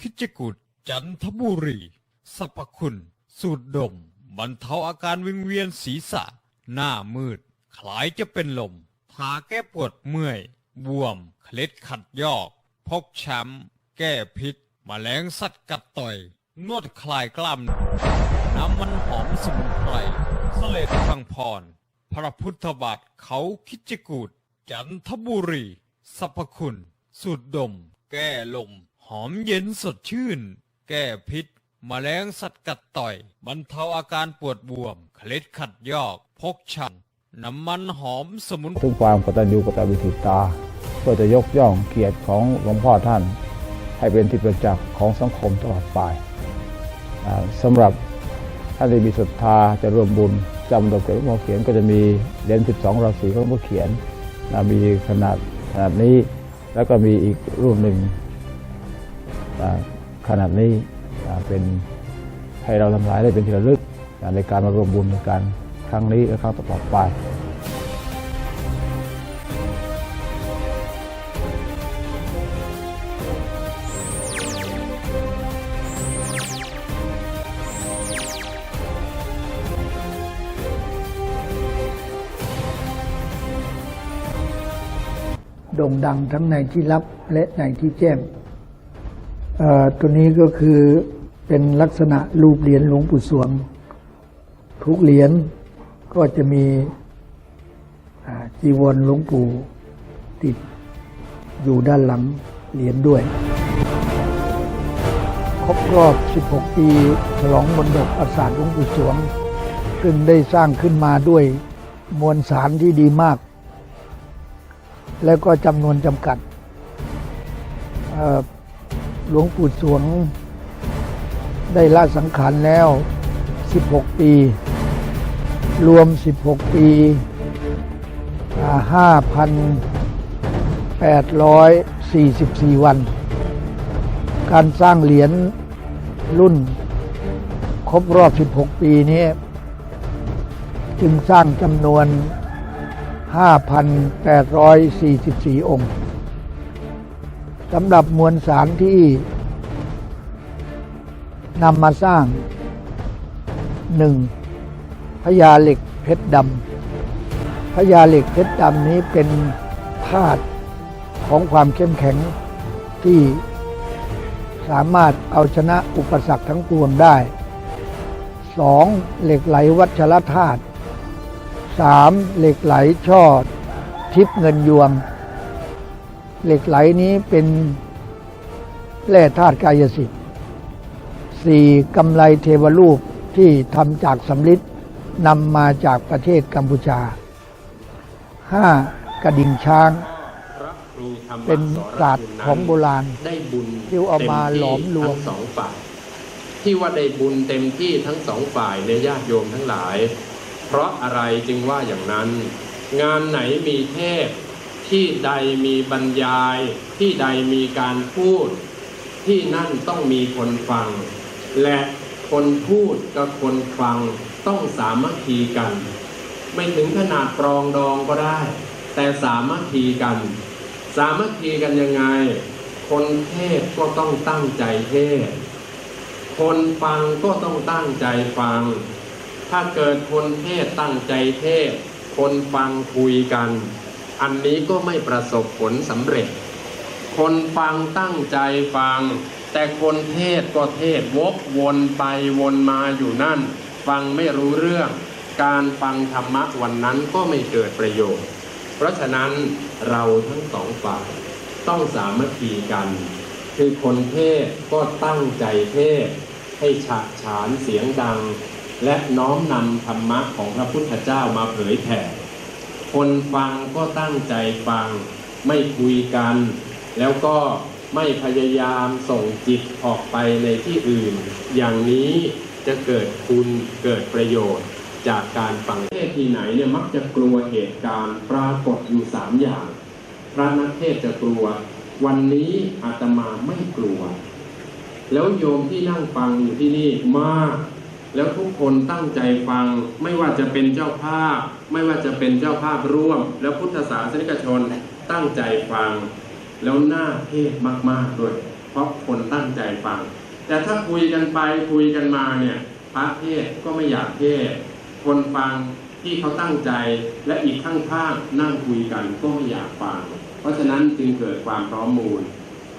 คิจกุดจันทบุรีสรรพคุณ สูตรดม บรรเทาอาการวิงเวียนศีรษะ หน้ามืด คล้ายจะเป็นลม ทาแก้ปวดเมื่อย บวม เคล็ดขัดยอก พกช้ำ แก้พิษมแมลงสัตว์กัดต่อย นวดคลายกล้าม น้ำมันหอมสมุนไพรเสลดฟังพร พระพุทธบาทเขาคิจกูดจันทบุรีสรรพคุณ สูตรดม แก้ลม หอมเย็นสดชื่น แก้พิษมแมลงสัตว์กัดต่อย บรรเทาอาการปวดบวม เคล็ดขัดยอกพกช้ำน้ำมันหอมสมุนถึงความกตัญญูกตเวทีตาเพื่อจะยกย่องเกียรติของหลวงพ่อท่าน ให้เป็นที่ประจักษ์ของสังคมตลอดไปสำหรับท่านที่มีศรัทธาจะร่วมบุญจำดอกเกศหลวงพ่อเขียนก็จะมีเหรียญ12 ราศีของหลวงพ่อเขียนมีขนาดขนาดนี้ แล้วก็มีอีกรูปหนึ่ง ขนาดนี้เป็นให้เราทำลายได้เป็นที่ระลึกในการมารวมบุญในการครั้งนี้และครั้งต่อไปโด่งดังทั้งในที่ลับและในที่แจ้ง ตัวนี้ก็คือเป็นลักษณะรูปเหรียญหลวงปู่สวง ทุกเหรียญก็จะมีจีวรหลวงปู่ติดอยู่ด้านหลังเหรียญด้วย ครบรอบ 16 ปีฉลองมนดกประสาทหลวงปู่สวง ซึ่งได้สร้างขึ้นมาด้วยมวลสารที่ดีมาก แล้วก็จำนวนจำกัดเอ่อ หลวงปู่สวง ได้ละสังขารแล้ว 16 ปี รวม 16 ปี5,844 วัน การสร้างเหรียญรุ่น ครบรอบ 16 ปีนี้ จึงสร้างจำนวน 5,844 องค์ สำหรับมวลสารที่นำมาสร้างหนึ่งพญาเหล็กเพชรดำพญาเหล็กเพชรดำนี้เป็นธาตุของความเข้มแข็งที่สามารถเอาชนะอุปสรรคทั้งปวงได้สองเหล็กไหลวัชรธาตุสามเหล็กไหลช่อทิพย์เงินยวง เหล็กไหลนี้เป็นแร่ธาตุกายสิทธิ์สี่กำไรเทวรูปที่ทำจากสำริดนำมาจากประเทศกัมพูชาห้ากระดิ่งช้าง เป็นศาสตร์ของโบราณได้บุญที่เอามาหลอมรวมทั้งสองฝ่าย ที่ว่าได้บุญเต็มที่ทั้งสองฝ่ายในญาติโยมทั้งหลาย เพราะอะไรจึงว่าอย่างนั้น งานไหนมีเทศ ที่ใดมีบรรยาย ที่ใดมีการพูด ที่นั่นต้องมีคนฟัง และคนพูดกับคนฟังต้องสามัคคีกัน ไม่ถึงขนาดปรองดองก็ได้ แต่สามัคคีกัน สามัคคีกันยังไง คนเทศก็ต้องตั้งใจเทศ คนฟังก็ต้องตั้งใจฟัง ถ้าเกิดคนเทศตั้งใจเทศ คนฟังคุยกัน อันนี้ก็ไม่ประสบผลสำเร็จ คนฟังตั้งใจฟัง แต่คนเทศก็เทศวกวนไปวนมาอยู่นั่น ฟังไม่รู้เรื่อง การฟังธรรมะวันนั้นก็ไม่เกิดประโยชน์ เพราะฉะนั้นเราทั้งสองฝ่ายต้องสามัคคีกัน คือคนเทศก็ตั้งใจเทศให้ฉะฉานเสียงดัง และน้อมนำธรรมะของพระพุทธเจ้ามาเผยแผ่ คนฟังก็ตั้งใจฟัง ไม่คุยกัน แล้วก็ไม่พยายามส่งจิตออกไปในที่อื่น อย่างนี้จะเกิดคุณเกิดประโยชน์ จากการฟังเทศที่ไหนเนี่ยมักจะกลัวเหตุการณ์ปรากฏอยู่สามอย่าง พระนักเทศจะกลัว วันนี้อาตมาไม่กลัว แล้วโยมที่นั่งฟังอยู่ที่นี่มาก แล้วทุกคนตั้งใจฟังไม่ว่าจะเป็นเจ้าภาพ ไม่ว่าจะเป็นเจ้าภาพร่วม แล้วพุทธศาสนิกชนตั้งใจฟัง แล้วน่าเทศมากๆด้วย เพราะคนตั้งใจฟัง แต่ถ้าคุยกันไปคุยกันมาเนี่ยพระเทศก็ไม่อยากเทศคนฟังที่เขาตั้งใจและอีกข้างๆนั่งคุยกันก็ไม่อยากฟัง เพราะฉะนั้นจึงเกิดความพร้อมมูล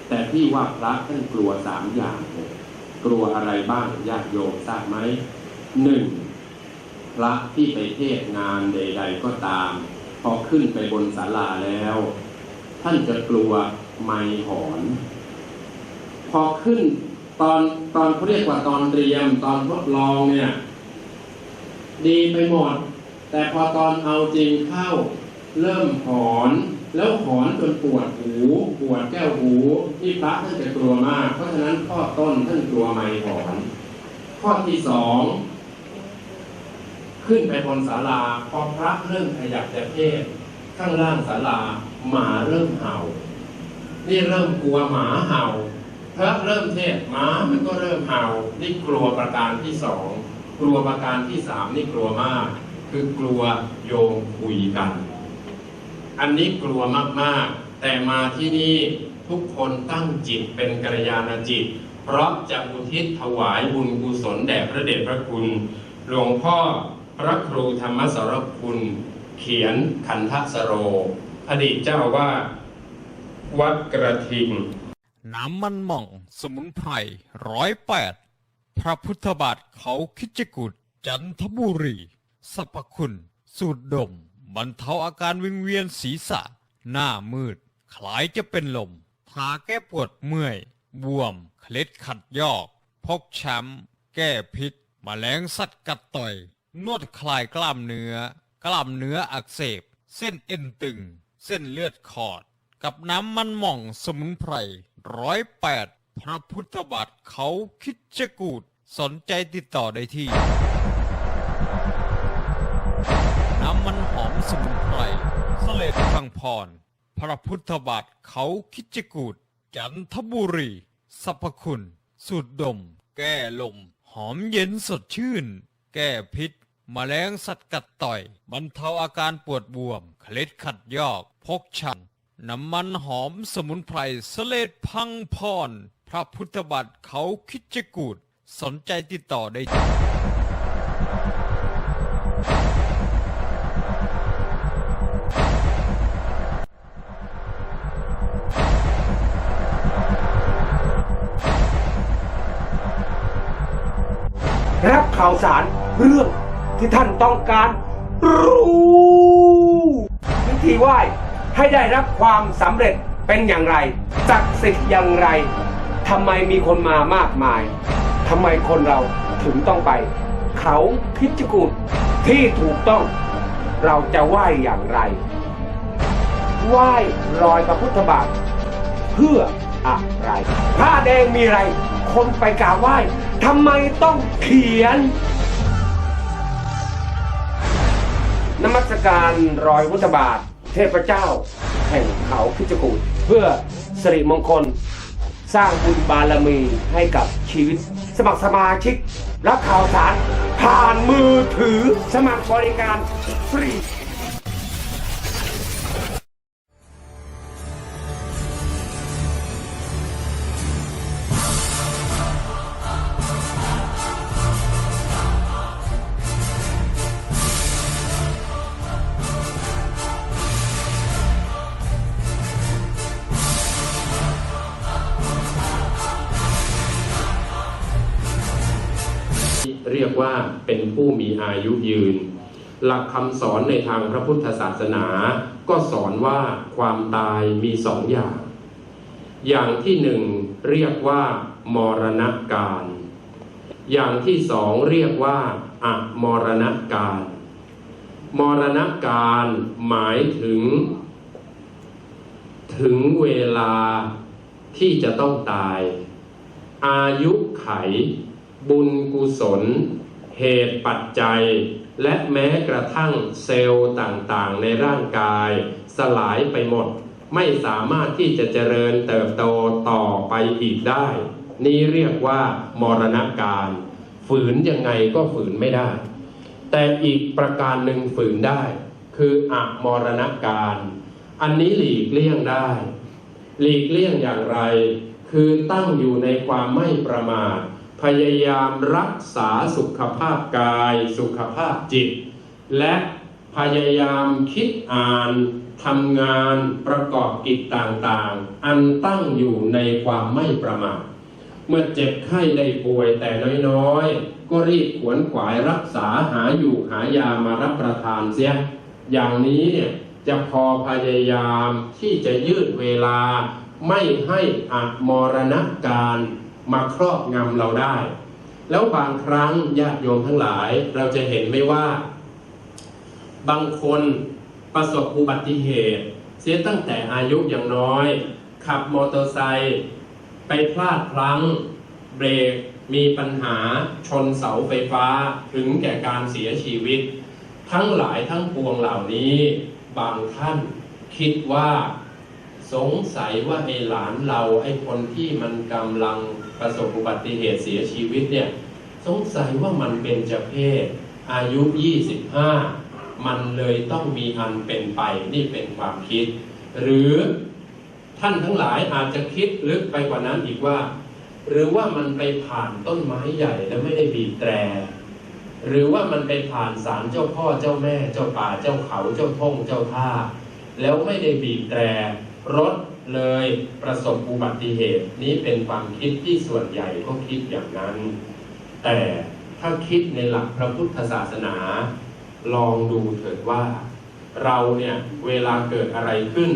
แต่พี่ว่าพระท่านกลัวสามอย่างเลย กลัวอะไรบ้างญาติโยมทราบไหมหนึ่งพระที่ไปเทศน์งานใด ๆ ก็ตาม พอขึ้นไปบนศาลาแล้ว ท่านจะกลัวไมค์หอน พอขึ้นตอนตอนเขาเรียกว่าตอนเตรียมตอนทดลองเนี่ย ดีไปหมด แต่พอตอนเอาจริงเข้า เริ่มหอน แล้วหอนจนปวดหูปวดแก้วหูที่พระท่านจะกลัวมาก เพราะฉะนั้นข้อต้นท่านกลัวไมค์หอน ข้อที่สองขึ้นไปบนศาลาพอพระเริ่มขยับจะเทศข้างล่างศาลาหมาเริ่มเห่า นี่เริ่มกลัวหมาเห่าพระเริ่มเทศหมามันก็เริ่มเห่านี่กลัวประการที่สองกลัวประการที่สามนี่กลัวมาก คือกลัวโยมคุยกัน อันนี้กลัวมากๆ แต่มาที่นี่ทุกคนตั้งจิตเป็นกัลยาณจิต เพราะจะอุทิศถวายบุญกุศลแด่พระเดชพระคุณ หลวงพ่อพระครูธรรมสรคุณ เขียนขันทสโร อดีตเจ้าว่าวัดกระทิง น้ำมันหม่อง สมุนไพรร้อยแปดพระพุทธบาทเขาคิจกุฏจันทบุรี สรรพคุณ สูตรดม บรรเทาอาการวิงเวียนศีรษะ หน้ามืด คล้ายจะเป็นลม ทาแก้ปวดเมื่อย บวม เคล็ดขัดยอก พกช้ำ แก้พิษมแมลงสัตว์กัดต่อย นวดคลายกล้ามเนื้อ กล้ามเนื้ออักเสบ เส้นเอ็นตึง เส้นเลือดขอด กับน้ำมันหม่องสมุนไพรร้อยแปดพระพุทธบาทเขาคิดจะกูด สนใจติดต่อได้ที่ พังพร พระพุทธบาทเขาคิจกูดจันทบุรี สรรพคุณ สูตรดม แก้ลม หอมเย็นสดชื่น แก้พิษแมลงสัตว์กัดต่อยบรรเทาอาการปวดบวม เคล็ดขัดยอกพกชันน้ำมันหอมสมุนไพรสเลดพังพร พระพุทธบาทเขาคิจกูดสนใจติดต่อได้ที่ ข่าวสารเรื่องที่ท่านต้องการรู้วิธีไหว้ให้ได้รับความสำเร็จเป็นอย่างไรศักดิ์สิทธิ์อย่างไรทำไมมีคนมามากมายทำไมคนเราถึงต้องไป เขาคิดจกูดที่ถูกต้อง เราจะไหว้อย่างไร ไหว้รอยพระพุทธบาทเพื่ออะไรผ้าแดงมีอะไร คนไปกราบไหว้ ทำไมต้องเขียน นมัสการรอยพุทธบาท เทพเจ้า แห่งเขาพิจกูฏเพื่อสิริมงคล สร้างบุญบารมีให้กับชีวิต สมัครสมาชิก รับข่าวสาร ผ่านมือถือสมัครบริการฟรี อายุยืน หลักคำสอนในทางพระพุทธศาสนา ก็สอนว่าความตายมีสองอย่าง อย่างที่หนึ่งเรียกว่า มรณการ อย่างที่สองเรียกว่าอะมรณการ มรณการหมายถึง ถึงเวลาที่จะต้องตาย อายุไข บุญกุศล เหตุปัจจัย และแม้กระทั่งเซลล์ต่างๆ ในร่างกาย สลายไปหมด ไม่สามารถที่จะเจริญเติบโตต่อไปอีกได้ นี้เรียกว่ามรณการ ฝืนยังไงก็ฝืนไม่ได้ แต่อีกประการหนึ่งฝืนได้ คืออะมรณการ อันนี้หลีกเลี่ยงได้ หลีกเลี่ยงอย่างไร คือตั้งอยู่ในความไม่ประมาท พยายามรักษาสุขภาพกายสุขภาพจิต และพยายามคิดอ่านทำงานประกอบกิจต่างๆ อันตั้งอยู่ในความไม่ประมาทเมื่อเจ็บไข้ได้ป่วยแต่น้อยๆ ก็รีบขวนขวายรักษาหาอยู่หายามารับประทานเสีย อย่างนี้เนี่ยจะพอพยายามที่จะยืดเวลาไม่ให้อัมรณการ มาครอบงำเราได้ แล้วบางครั้งญาติโยมทั้งหลายเราจะเห็นไม่ว่า บางคนประสบอุบัติเหตุ เสียตั้งแต่อายุอย่างน้อย ขับมอเตอร์ไซค์ไปพลาดพลั้ง เบรกมีปัญหาชนเสาไฟฟ้าถึงแก่การเสียชีวิต ทั้งหลายทั้งปวงเหล่านี้ บางท่านคิดว่าสงสัยว่าไอ้หลานเราไอ้คนที่มันกำลัง ประสบอุบัติเหตุเสียชีวิตเนี่ยสงสัยว่ามันเป็นเจเพศ อายุ 25 มันเลยต้องมีอันเป็นไปนี่เป็นความคิด หรือท่านทั้งหลายอาจจะคิดลึกไปกว่านั้นอีกว่า หรือว่ามันไปผ่านต้นไม้ใหญ่แล้วไม่ได้บีบแตร หรือว่ามันไปผ่านศาลเจ้าพ่อเจ้าแม่ เจ้าป่าเจ้าเขาเจ้าท่งเจ้าท่า แล้วไม่ได้บีบแตรรถ เลยประสบอุบัติเหตุนี้เป็นความคิดที่ส่วนใหญ่ก็คิดอย่างนั้น แต่ถ้าคิดในหลักพระพุทธศาสนา ลองดูเถิดว่า เราเนี่ยเวลาเกิดอะไรขึ้น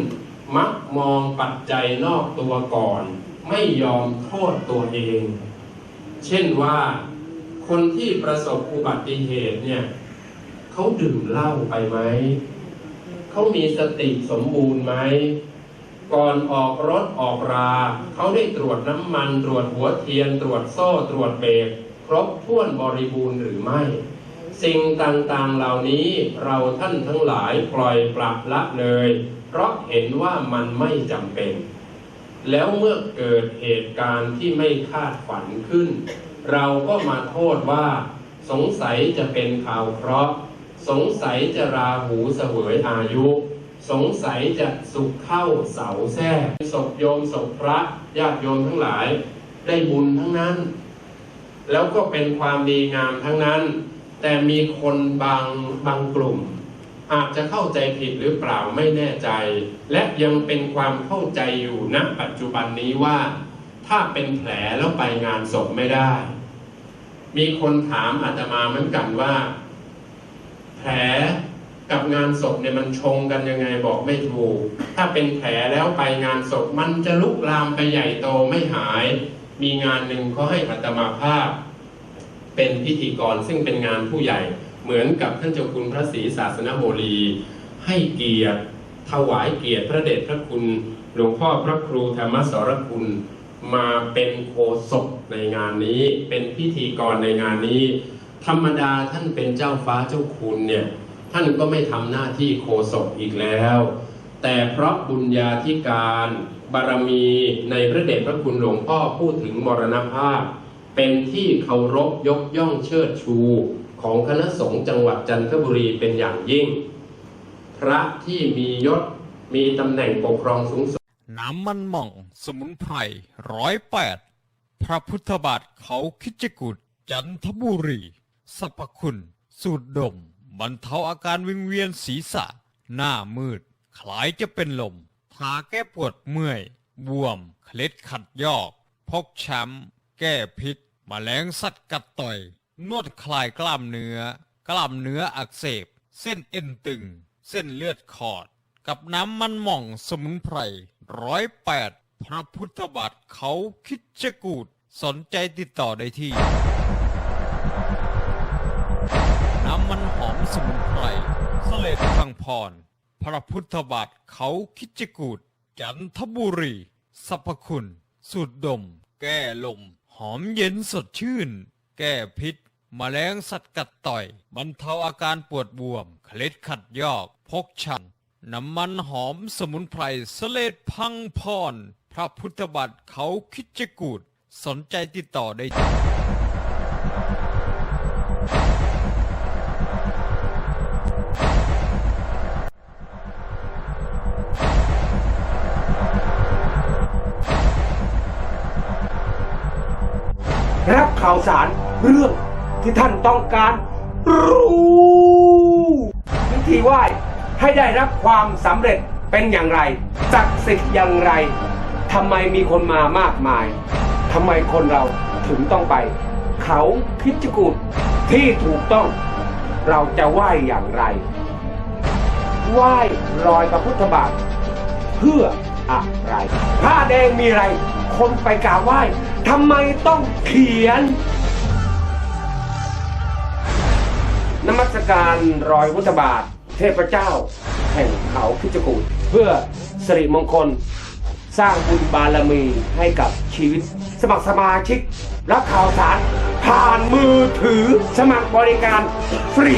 มักมองปัจจัยนอกตัวก่อน ไม่ยอมโทษตัวเอง เช่นว่าคนที่ประสบอุบัติเหตุเนี่ยเขาดื่มเหล้าไปไหมเขามีสติสมบูรณ์ไหม ก่อนออกรถออกรา เขาได้ตรวจน้ำมัน ตรวจหัวเทียน ตรวจโซ่ตรวจเบรกครบถ้วนบริบูรณ์หรือไม่ สิ่งต่างๆเหล่านี้เราท่านทั้งหลายปล่อยปลับละเลย เพราะเห็นว่ามันไม่จำเป็น แล้วเมื่อเกิดเหตุการณ์ที่ไม่คาดฝันขึ้น เราก็มาโทษว่า สงสัยจะเป็นข่าวเคราะห์สงสัยจะราหูเสวยอายุ สงสัยจะสุขเข้าเสาแท้ศพโยมศพพระญาติโยมทั้งหลาย ได้บุญทั้งนั้น แล้วก็เป็นความดีงามทั้งนั้น แต่มีคนบางบางกลุ่ม อาจจะเข้าใจผิดหรือเปล่าไม่แน่ใจ และยังเป็นความเข้าใจอยู่ณปัจจุบันนี้ว่า ถ้าเป็นแผลแล้วไปงานศพไม่ได้ มีคนถามอาตมาเหมือนกันว่า แผล กับงานศพเนี่ยมันชงกันยังไงบอกไม่ถูก ถ้าเป็นแผลแล้วไปงานศพมันจะลุกลามไปใหญ่โตไม่หาย มีงานหนึ่งเขาให้อาตมาภาพ เป็นพิธีกรซึ่งเป็นงานผู้ใหญ่ เหมือนกับท่านเจ้าคุณพระศรีศาสนโมลี ให้เกียรติถวายเกียรติพระเดชพระคุณ หลวงพ่อพระครูธรรมสรคุณมาเป็นโฆษกในงานนี้ เป็นพิธีกรในงานนี้ ธรรมดาท่านเป็นเจ้าฟ้าเจ้าคุณเนี่ย ท่านก็ไม่ทำหน้าที่โฆษกอีกแล้ว แต่เพราะบุญญาธิการบารมีในพระเดชพระคุณหลวงพ่อพูดถึงมรณภาพ เป็นที่เคารพยกย่องเชิดชูของคณะสงฆ์จังหวัดจันทบุรีเป็นอย่างยิ่ง พระที่มียศมีตำแหน่งปกครองสูงสุดน้ำมันหม่อง สมุนไพรร้อยแปดพระพุทธบาทเขาคิจกุฎจันทบุรีสรรพคุณ สูตรดม บรรเทาอาการวิงเวียนศีรษะ หน้ามืด คล้ายจะเป็นลมทาแก้ปวดเมื่อย บวม เคล็ดขัดยอก พกช้ำ แก้พิษมแมลงสัตว์กัดต่อย นวดคลายกล้ามเนื้อ กล้ามเนื้ออักเสบ เส้นเอ็นตึง เส้นเลือดขอด กับน้ำมันหม่องสมุนไพรร้อยแปดพระพุทธบาทเขาคิดจะกูด สนใจติดต่อได้ที่ พังพร พระพุทธบาทเขาคิจกูดจันทบุรี สรรพคุณ สูตรดม แก้ลม หอมเย็นสดชื่น แก้พิษแมลงสัตว์กัดต่อยบรรเทาอาการปวดบวม เคล็ดขัดยอกพกชันน้ำมันหอมสมุนไพรเสเลดพังพร พระพุทธบาทเขาคิจกูดสนใจติดต่อได้ที่ รับข่าวสารเรื่องที่ท่านต้องการรู้วิธีไหว้ให้ได้รับความสำเร็จเป็นอย่างไรศักดิ์สิทธิ์อย่างไรทำไมมีคนมามากมายทำไมคนเราถึงต้องไป เขาคิดจกูดที่ถูกต้อง เราจะไหว้อย่างไร ไหว้รอยพระพุทธบาทเพื่ออะไรผ้าแดงมีอะไร คนไปกราบไหว้ ทำไมต้องเขียน นมัสการรอยพุทธบาท เทพเจ้า แห่งเขาคิจกูฏเพื่อสิริมงคล สร้างบุญบารมีให้กับชีวิต สมัครสมาชิก รับข่าวสาร ผ่านมือถือสมัครบริการฟรี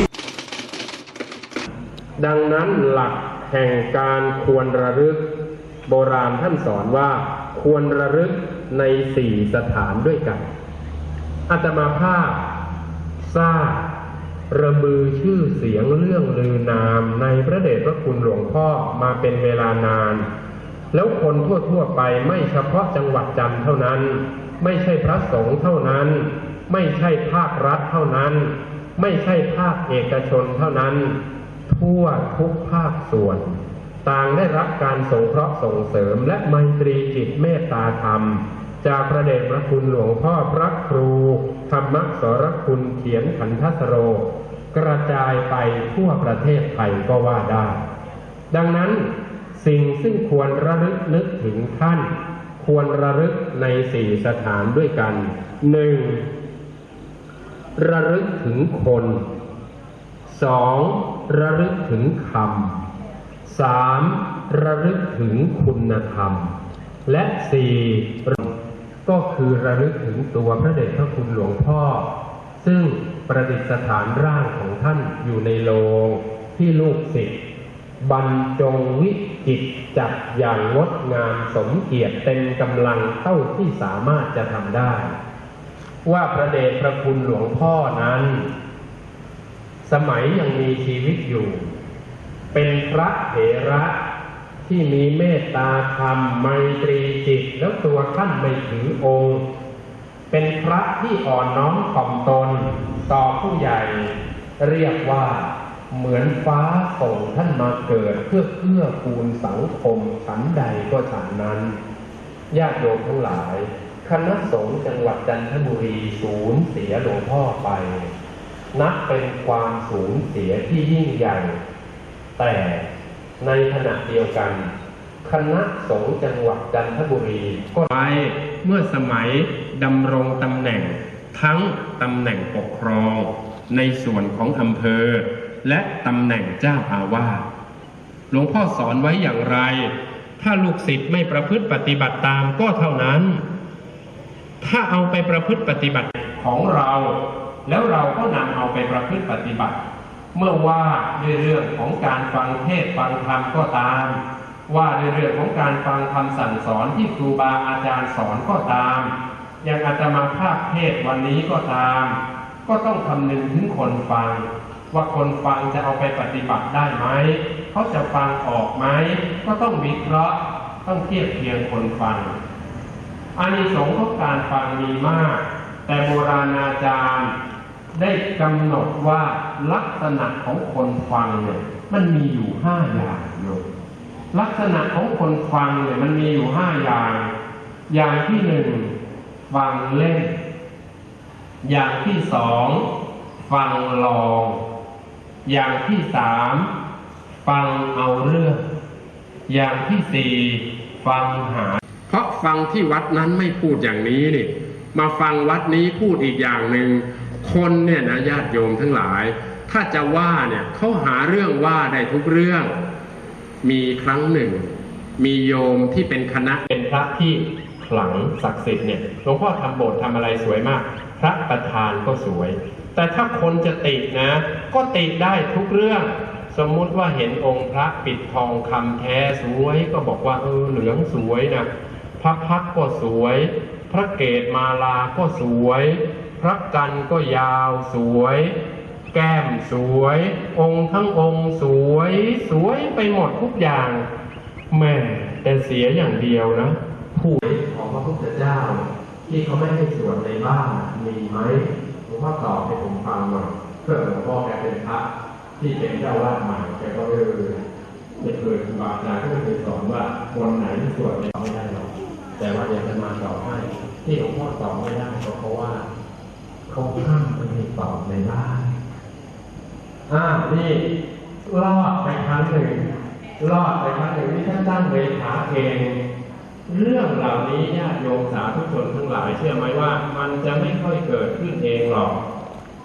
ดังนั้นหลักแห่งการควรระลึก โบราณท่านสอนว่าควรระลึก ในสี่สถานด้วยกันอาตมาภาพทราบระบือชื่อเสียงเรื่องลือนามในพระเดชพระคุณหลวงพ่อมาเป็นเวลานาน แล้วคนทั่วๆไปไม่เฉพาะจังหวัดจันทร์เท่านั้น ไม่ใช่พระสงฆ์เท่านั้น ไม่ใช่ภาครัฐเท่านั้น ไม่ใช่ภาคเอกชนเท่านั้น ทั่วทุกภาคส่วน ต่างได้รับการสงเคราะห์ส่งเสริมและไมตรีจิตเมตตาธรรม จากพระเดชพระคุณหลวงพ่อพระครูธรรมสรคุณเขียนขันทสโร กระจายไปทั่วประเทศไทยก็ว่าได้ ดังนั้นสิ่งซึ่งควรระลึกนึกถึงท่าน ควรระลึกในสี่สถานด้วยกันหนึ่งระลึกถึงคนสองระลึกถึงคำ สามระลึกถึงคุณธรรม และสี่ก็คือระลึกถึงตัวพระเดชพระคุณหลวงพ่อ ซึ่งประดิษฐานร่างของท่านอยู่ในโลงที่ลูกศิษย์บรรจงวิจิตจัดอย่างงดงามสมเกียรติเต็มกำลังเท่าที่สามารถจะทำได้ ว่าพระเดชพระคุณหลวงพ่อนั้น สมัยยังมีชีวิตอยู่ เป็นพระเถระที่มีเมตตาธรรมไมตรีจิตแล้วตัวท่านไม่ถือองค์ เป็นพระที่อ่อนน้อมถ่อมตน ต่อผู้ใหญ่ เรียกว่าเหมือนฟ้าส่งท่านมาเกิดเพื่อเพื่อคูณสังคมฉันใดก็ฉันนั้นญาติโยมทั้งหลาย คณะสงฆ์จังหวัดจันทบุรีสูญเสียหลวงพ่อไป นับเป็นความสูญเสียที่ยิ่งใหญ่ แต่ในขณะเดียวกัน คณะสงฆ์จังหวัดจันทบุรีก็ไปเมื่อสมัยดำรงตำแหน่งทั้งตำแหน่งปกครองในส่วนของอำเภอ และตำแหน่งเจ้าอาวาสหลวงพ่อสอนไว้อย่างไร ถ้าลูกศิษย์ไม่ประพฤติปฏิบัติตามก็เท่านั้น ถ้าเอาไปประพฤติปฏิบัติของเรา แล้วเราก็นำเอาไปประพฤติปฏิบัติ เมื่อว่าด้วยเรื่องของการฟังเทศฟังธรรมก็ตาม ว่าด้วยเรื่องของการฟังคำสั่งสอนที่ครูบาอาจารย์สอนก็ตามอย่างอาตมาภาคเทศวันนี้ก็ตาม ก็ต้องคำนึงถึงคนฟัง ว่าคนฟังจะเอาไปปฏิบัติได้ไหมเขาจะฟังออกไหมก็ต้องวิเคราะห์ต้องเทียบเทียงคนฟังอานิสงส์ของการฟังมีมาก แต่โบราณอาจารย์ ได้กำหนดว่าลักษณะของคนฟังเนี่ยมันมีอยู่ห้าอย่างโยมลักษณะของคนฟังเนี่ยมันมีอยู่ห้าอย่าง อย่างที่หนึ่งฟังเล่น อย่างที่สองฟังลอง อย่างที่สามฟังเอาเรื่อง อย่างที่สี่ฟังหา เพราะฟังที่วัดนั้นไม่พูดอย่างนี้นี่ มาฟังวัดนี้พูดอีกอย่างหนึ่งคนเนี่ยนะญาติโยมทั้งหลาย ถ้าจะว่าเนี่ยเขาหาเรื่องว่าได้ทุกเรื่อง มีครั้งหนึ่ง มีโยมที่เป็นคณะเป็นพระที่ขลังศักดิ์สิทธิ์เนี่ยหลวงพ่อทำโบสถ์ทำอะไรสวยมาก พระประธานก็สวย แต่ถ้าคนจะติดนะ ก็ติดได้ทุกเรื่อง สมมุติว่าเห็นองค์พระปิดทองคำแท้สวย ก็บอกว่าเออเหลืองสวยนะพระพักก็สวย พระเกศมาลาก็สวย พระกันก็ยาวสวย แก้มสวย องค์ทั้งองค์สวย สวยไปหมดทุกอย่างแม่แต่เสียอย่างเดียวนะผู้ของพระพุทธเจ้า ที่เขาไม่ให้สวดในบ้านมีไหมหลวงพ่อตอบให้ผมฟังหน่อยเพื่อหลวงพ่อแกเป็นพระที่เป็นเจ้าวาดใหม่แกก็ไม่รู้ไม่เคยครูบาอาจารย์ก็เคยสอนว่าคนไหนสวดไม่ได้หรอก แต่ว่าเดี๋ยวจะมาตอบให้ที่หลวงพ่อตอบไม่ได้ก็เพราะว่าเขาห้ามไม่ให้ตอบในบ้านอ่านี่รอดไปครั้งหนึ่งรอดไปครั้งหนึ่งที่ท่านตั้งเลขาเองเรื่องเหล่านี้ญาติโยมสาธุชนทั้งหลายเชื่อไหมว่า มันจะไม่ค่อยเกิดขึ้นเองหรอก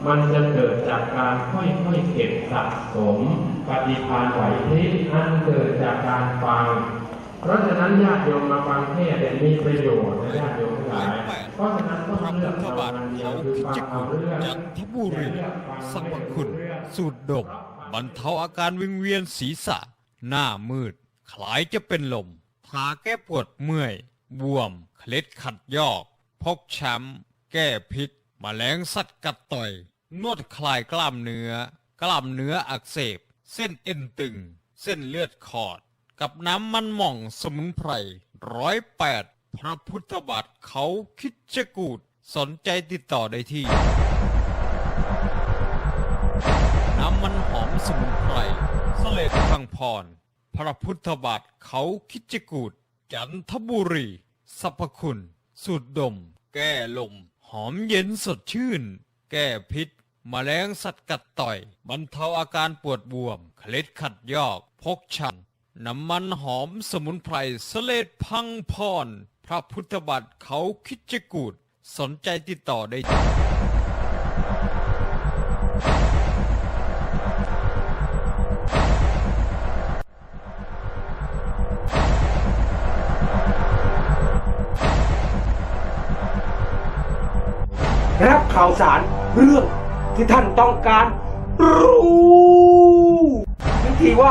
มันจะเกิดจากการค่อยๆเก็บสะสมปฏิภาณไหวพริบอันเกิดจากการฟัง เพราะฉะนั้นญาติโยมมาฟังเทศน์เนี่ยมีประโยชน์นะญาติโยมทั้งหลายเพราะฉะนั้นต้องเลือกทธเอาบาทงานเดียวเขาคือคิดฟังจะเอากุลเรื่องจันทบุรีสรรพคุณ สูตรดมบรรเทาอาการวิงเวียนศีรษะ หน้ามืด คล้ายจะเป็นลมทาแก้ปวดเมื่อย บวม เคล็ดขัดยอก พกช้ำ แก้พิษมแมลงสัตว์กัดต่อย นวดคลายกล้ามเนื้อ กล้ามเนื้ออักเสบ เส้นเอ็นตึง เส้นเลือดขอด กับน้ำมันหม่องสมุนไพรร้อยแปดพระพุทธบาทเขาคิดจะกูดสนใจติดต่อได้ที่ น้ำมันหอมสมุนไพรสเสลดฟังพร พระพุทธบาทเขาคิดจะกูดจันทบุรีสรรพคุณ สูตรดม แก้ลม หอมเย็นสดชื่น แก้พิษมแมลงสัตว์กัดต่อย บรรเทาอาการปวดบวม เคล็ดขัดยอก พกชัน น้ำมันหอมสมุนไพรสเลดพังพร พระพุทธบาทเขาคิดจกูดสนใจติดต่อได้รับข่าวสารเรื่องที่ท่านต้องการรู้วิธีว่า